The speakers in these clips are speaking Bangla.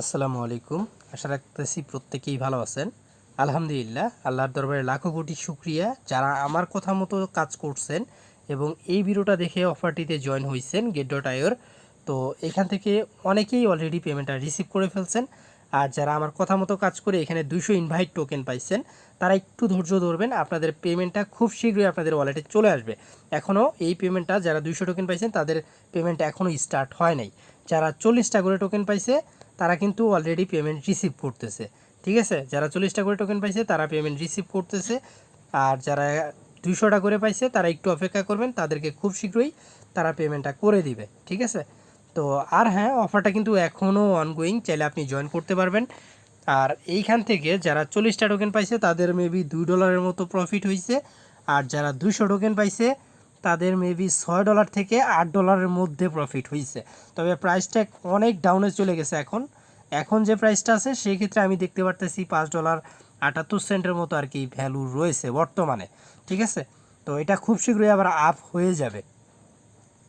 আসসালামু আলাইকুম। আশা রাখতেছি প্রত্যেকেই ভালো আছেন। আলহামদুলিল্লাহ, আল্লাহর দরবারে লাখো কোটি শুক্রিয়া। যারা আমার কথা মতো কাজ করছেন এবং এই ভিডিওটা দেখে অফারটিতে জয়েন হয়েছেন গেট ডট আইওর তো এখান থেকে অনেকেই অলরেডি পেমেন্টটা রিসিভ করে ফেলছেন। আর যারা আমার কথা মতো কাজ করে এখানে দুশো ইনভাইট টোকেন পাইছেন, তারা একটু ধৈর্য ধরবেন, আপনাদের পেমেন্টটা খুব শীঘ্রই আপনাদের ওয়ালেটে চলে আসবে। এখনও এই পেমেন্টটা যারা দুশো টোকেন পাইছেন, তাদের পেমেন্ট এখনও স্টার্ট হয় নাই। যারা চল্লিশটা করে টোকেন পাইছে তারা কিন্তু অলরেডি পেমেন্ট রিসিভ করতেছে। ঠিক আছে? যারা চল্লিশটা করে টোকেন পাইছে, তারা পেমেন্ট রিসিভ করতেছে। আর যারা দুইশোটা করে পাইছে, তারা একটু অপেক্ষা করবেন, তাদেরকে খুব শীঘ্রই তারা পেমেন্টটা করে দিবে। ঠিক আছে? তো আর হ্যাঁ অফারটা কিন্তু এখনও অনগোয়িং চাইলে আপনি জয়েন করতে পারবেন। আর এইখান থেকে যারা চল্লিশটা টোকেন পাইছে, তাদের মেবি দুই ডলারের মতো প্রফিট হয়েছে আর যারা দুশো টোকেন পাইছে তাদের মেবি ছয় ডলার থেকে আট ডলারের মধ্যে প্রফিট হয়েছে তবে প্রাইসটা অনেক ডাউনে চলে গেছে এখন। এখন যে প্রাইসটা আছে, সেই ক্ষেত্রে আমি দেখতে পারতেছি পাঁচ ডলার আটাত্তর সেন্টের মতো আর কি ভ্যালু রয়েছে বর্তমানে। ঠিক আছে? তো এটা খুব শীঘ্রই আবার আপ হয়ে যাবে।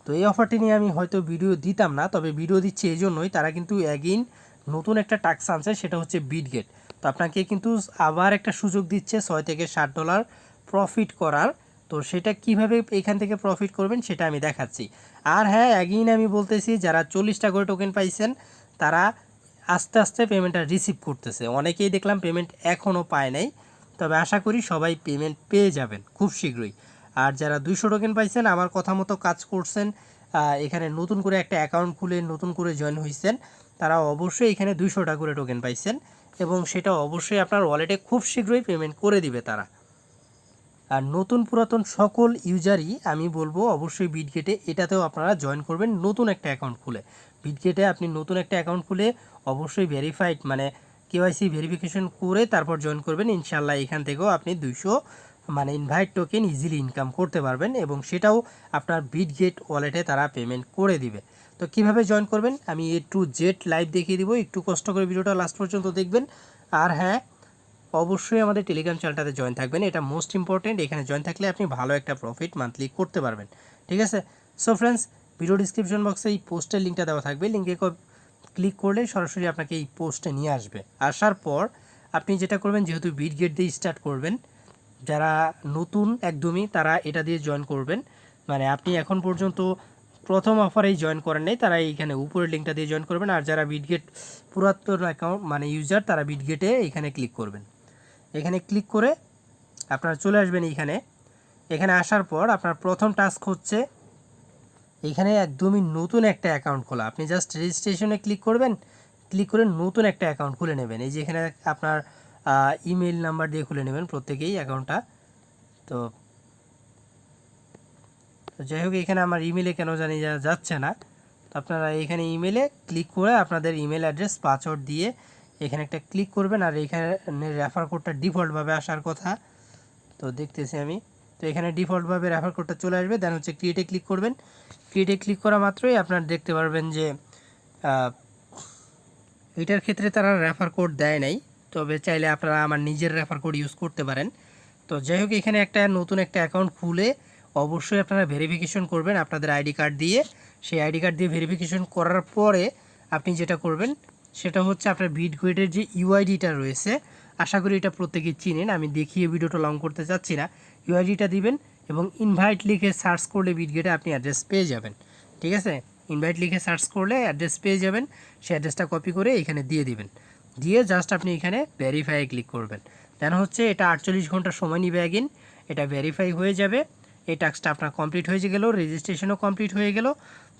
তো এই অফারটি নিয়ে আমি হয়তো ভিডিও দিতাম না, তবে ভিডিও দিচ্ছি এই জন্যই। তারা কিন্তু অ্যাগেইন নতুন একটা টাক্স আনছে, সেটা হচ্ছে বিটগেট তো আপনাকে কিন্তু আবার একটা সুযোগ দিচ্ছে ছয় থেকে ষাট ডলার প্রফিট করার। তো সেটা কীভাবে এখান থেকে প্রফিট করবেন সেটা আমি দেখাচ্ছি। আর হ্যাঁ অ্যাগেইন আমি বলতেছি, যারা চল্লিশটা করে টোকেন পাইছেন, তারা আস্তে আস্তে পেমেন্টটা রিসিভ করতেছে। অনেকেই দেখলাম পেমেন্ট এখনও পায় নাই। তবে আশা করি সবাই পেমেন্ট পেয়ে যাবেন খুব শীঘ্রই। আর যারা দুইশো টোকেন পাইছেন, আমার কথা মতো কাজ করছেন এখানে নতুন করে একটা অ্যাকাউন্ট খুলে নতুন করে জয়েন হয়েছেন তারা অবশ্যই এখানে দুইশোটা করে টোকেন পাইছেন এবং সেটা অবশ্যই আপনার ওয়ালেটে খুব শীঘ্রই পেমেন্ট করে দিবে তারা। আর নতুন পুরাতন সকল ইউজারই আমি বলব অবশ্যই বিটগেটে এটাতেও আপনারা জয়েন করবেন নতুন একটা অ্যাকাউন্ট খুলে। বিটগেটে আপনি নতুন একটা অ্যাকাউন্ট খুলে অবশ্যই ভেরিফাইড মানে কেওয়াইসি ভেরিফিকেশন করে তারপর জয়েন করবেন। ইনশাল্লাহ এখান থেকেও আপনি দুইশো মানে ইনভাইট টোকেন ইজিলি ইনকাম করতে পারবেন এবং সেটাও আপনার বিটগেট ওয়ালেটে তারা পেমেন্ট করে দিবে। তো কীভাবে জয়েন করবেন? আমি এ টু জেড লাইভ দেখিয়ে দিব। একটু কষ্ট করে ভিডিওটা লাস্ট পর্যন্ত দেখবেন। আর হ্যাঁ অবশ্যই আমাদের টেলিগ্রাম চ্যানেলটাতে জয়েন থাকবেন। এটা মোস্ট ইম্পর্টেন্ট এখানে জয়েন থাকলে আপনি ভালো একটা প্রফিট মান্থলি করতে পারবেন। ঠিক আছে? সো ফ্রেন্ডস ভিডিও ডিসক্রিপশন বক্সে এই পোস্টের লিঙ্কটা দেওয়া থাকবে। লিঙ্কে ক্লিক করলে সরাসরি আপনাকে এই পোস্টে নিয়ে আসবে। আসার পর আপনি যেটা করবেন, যেহেতু বিট গেট দিয়ে স্টার্ট করবেন, যারা নতুন একদমই, তারা এটা দিয়ে জয়েন করবেন। মানে আপনি এখন পর্যন্ত প্রথম অফারেই জয়েন করেন নাই, তারা এইখানে উপরের লিঙ্কটা দিয়ে জয়েন করবেন। আর যারা বিটগেট পুরাতন অ্যাকাউন্ট মানে ইউজার তারা বিটগেটে এখানে ক্লিক করবেন। এখানে ক্লিক করে আপনারা চলে আসবেন এখানে এখানে আসার পর আপনার প্রথম টাস্ক হচ্ছে এখানে একদমই নতুন একটা অ্যাকাউন্ট খোলা। আপনি জাস্ট রেজিস্ট্রেশনে ক্লিক করবেন ক্লিক করে নতুন একটা অ্যাকাউন্ট খুলে নেবেন। এই যে এখানে আপনার ইমেল নাম্বার দিয়ে খুলে নেবেন প্রত্যেকেই অ্যাকাউন্টটা তো যাই হোক, এখানে আমার ইমেলে কেন জানি যাচ্ছে না। তো আপনারা এখানে ইমেলে ক্লিক করে আপনাদের ইমেল অ্যাড্রেস পাসওয়ার্ড দিয়ে এখানে একটা ক্লিক করবেন আর এখানে রেফার কোডটা ডিফল্টভাবে আসার কথা। তো দেখতেছি আমি। তো এখানে ডিফল্টভাবে রেফার কোডটা চলে আসবে। দেন হচ্ছে ক্রিয়েটে ক্লিক করবেন। ক্রিয়েটে ক্লিক করা মাত্রই আপনার দেখতে পারবেন যে এটার ক্ষেত্রে তারা রেফার কোড দেয় নাই। তবে চাইলে আপনারা আমার নিজের রেফার কোড ইউজ করতে পারেন। তো যাই হোক, এখানে একটা নতুন একটা অ্যাকাউন্ট খুলে অবশ্যই আপনারা ভেরিফিকেশন করবেন আপনাদের আইডি কার্ড দিয়ে। সেই আইডি কার্ড দিয়ে ভেরিফিকেশন করার পরে আপনি যেটা করবেন সেটা হচ্ছে আপনার বিটগেটের যে ইউআইডিটা রয়েছে, আশা করি এটা প্রত্যেকেই চিনেন, আমি দেখিয়ে ভিডিওটা লং করতে চাচ্ছি না। ইউআইডিটা দিবেন এবং ইনভাইট লিখে সার্চ করলে বিটগেটে আপনি অ্যাড্রেস পেয়ে যাবেন। ঠিক আছে? ইনভাইট লিখে সার্চ করলে অ্যাড্রেস পেয়ে যাবেন, সেই অ্যাড্রেসটা কপি করে এখানে দিয়ে দিবেন। দিয়ে জাস্ট আপনি এখানে ভেরিফাই ক্লিক করবেন। দেন হচ্ছে এটা আটচল্লিশ ঘণ্টা সময় নিবে অ্যাগিন এটা ভেরিফাই হয়ে যাবে। এই টাস্কটা আপনার কমপ্লিট হয়ে গেল রেজিস্ট্রেশনও কমপ্লিট হয়ে গেল।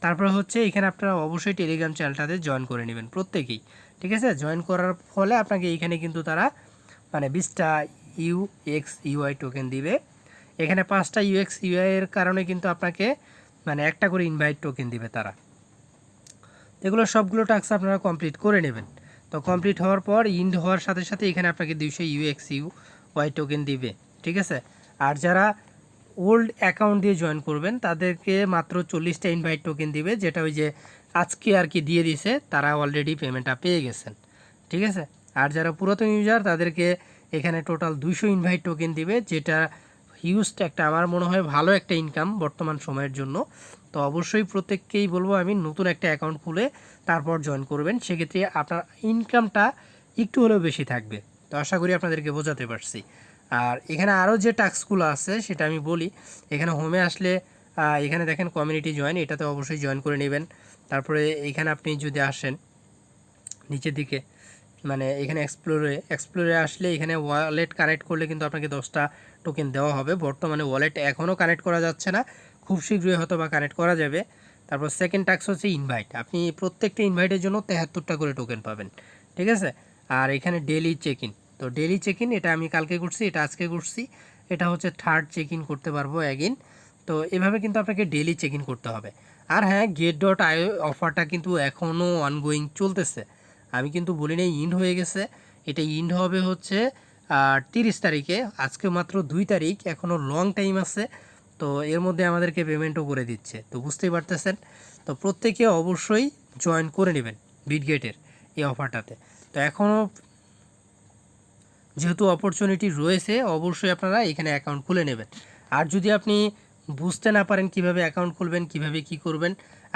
তারপরে হচ্ছে এখানে আপনারা অবশ্যই টেলিগ্রাম চ্যানেলটাতে জয়েন করে নেবেন প্রত্যেকেই। ঠিক আছে? জয়েন করার ফলে আপনাকে এইখানে কিন্তু তারা মানে বিশটা ইউ এক্স ইউআই টোকেন দিবে। এখানে পাঁচটা ইউএক্স ইউআই এর কারণে কিন্তু আপনাকে মানে একটা করে ইনভাইট টোকেন দিবে তারা। এগুলো সবগুলো টাস্ক আপনারা কমপ্লিট করে নেবেন। তো কমপ্লিট হওয়ার পর ইন্ড হওয়ার সাথে সাথে এখানে আপনাকে দুইশো ইউএক্স ইউ ওয়াই টোকেন দিবে। ঠিক আছে? আর যারা ওল্ড অ্যাকাউন্ট দিয়ে জয়েন করবেন। তাদেরকে মাত্র চল্লিশটা ইনভাইট টোকেন দিবে, যেটা ওই যে আজকে আর কি দিয়ে দিছে, তারা অলরেডি পেমেন্টটা পেয়ে গেছেন। ঠিক আছে? আর যারা পুরাতন ইউজার তাদেরকে এখানে টোটাল দুইশো ইনভাইট টোকেন দিবে, যেটা হিউজড একটা, আমার মনে হয় ভালো একটা ইনকাম বর্তমান সময়ের জন্য। তো অবশ্যই প্রত্যেককেই বলব, আমি নতুন একটা অ্যাকাউন্ট খুলে তারপর জয়েন করবেন। সেক্ষেত্রে আপনার ইনকামটা একটু হলেও বেশি থাকবে। তো আশা করি আপনাদেরকে বোঝাতে পারছি। আর এখানে আরও যে টাস্কগুলো আছে, সেটা আমি বলি। এখানে হোমে আসলে এখানে দেখেন কমিউনিটি জয়েন এটাতে অবশ্যই জয়েন করে নেবেন। তারপরে এখানে আপনি যদি আসেন, নিচের দিকে মানে এখানে এক্সপ্লোরে এক্সপ্লোরে আসলে এখানে ওয়ালেট কানেক্ট করলে কিন্তু আপনাকে দশটা টোকেন দেওয়া হবে। বর্তমানে ওয়ালেট এখনও কানেক্ট করা যাচ্ছে না। খুব শীঘ্রই হয়তো বা কানেক্ট করা যাবে। তারপর সেকেন্ড টাস্ক হচ্ছে ইনভাইট আপনি প্রত্যেকটা ইনভাইটের জন্য তেহাত্তরটা করে টোকেন পাবেন। ঠিক আছে? আর এখানে ডেলি চেক ইন তো ডেলি চেক ইন এটা আমি কালকে করছি, এটা আজকে করছি। এটা হচ্ছে থার্ড চেক ইন করতে পারব অ্যাগিন তো এভাবে কিন্তু আপনাকে ডেলি চেক ইন করতে হবে। আর হ্যাঁ গেট ডট আই অফারটা কিন্তু এখনও অনগোয়িং চলতেছে। আমি কিন্তু বলি নাই ইন্ড হয়ে গেছে। এটা ইন্ড হবে হচ্ছে তিরিশ তারিখে। আজকে মাত্র দুই তারিখ এখনও লং টাইম আছে। তো এর মধ্যে আমাদেরকে পেমেন্টও করে দিচ্ছে। তো বুঝতেই পারতেছেন? তো প্রত্যেকে অবশ্যই জয়েন করে নেবেন বিটগেটের এই অফারটাতে তো এখনও যেহেতু অপরচুনিটি রয়েছে, অবশ্যই আপনারা এখানে অ্যাকাউন্ট খুলে নেবেন। আর যদি আপনি বুঝতে না পারেন কীভাবে অ্যাকাউন্ট খুলবেন, কীভাবে কি করবেন,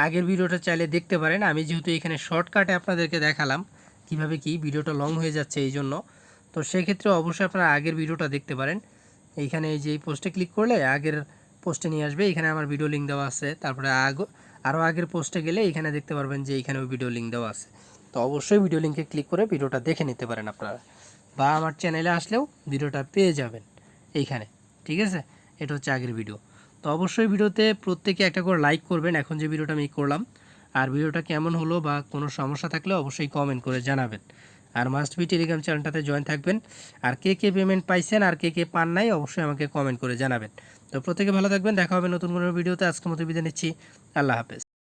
আগের ভিডিওটা চাইলে দেখতে পারেন। আমি যেহেতু এখানে শর্টকাটে আপনাদেরকে দেখালাম কীভাবে কি ভিডিওটা লং হয়ে যাচ্ছে এই জন্য। তো সেক্ষেত্রে অবশ্যই আপনারা আগের ভিডিওটা দেখতে পারেন। এইখানে এই যে পোস্টে ক্লিক করলে আগের পোস্টে নিয়ে আসবে। এখানে আমার ভিডিও লিঙ্ক দেওয়া আছে। তারপরে আগ আরও আগের পোস্টে গেলে এখানে দেখতে পারবেন যে এইখানেও ভিডিও লিঙ্ক দেওয়া আছে। তো অবশ্যই ভিডিও লিঙ্কে ক্লিক করে ভিডিওটা দেখে নিতে পারেন আপনারা। বা আমার চ্যানেলে আসলেও ভিডিওটা পেয়ে যাবেন এইখানে, ঠিক আছে? এটা হচ্ছে আগের ভিডিও তো অবশ্যই ভিডিওতে প্রত্যেকে একটা করে লাইক করবেন, এখন যে ভিডিওটা আমি করলাম। আর ভিডিওটা কেমন হলো বা কোনো সমস্যা থাকলে অবশ্যই কমেন্ট করে জানাবেন। আর মাস্ট বি টেলিগ্রাম চ্যানেলটাতে জয়েন থাকবেন। আর কে কে পেমেন্ট পাইছেন আর কে কে পান নাই, অবশ্যই আমাকে কমেন্ট করে জানাবেন। তো প্রত্যেকে ভালো থাকবেন, দেখা হবে নতুন কোনো ভিডিওতে আজকের মতো বিদায় নিচ্ছি। আল্লাহ হাফেজ।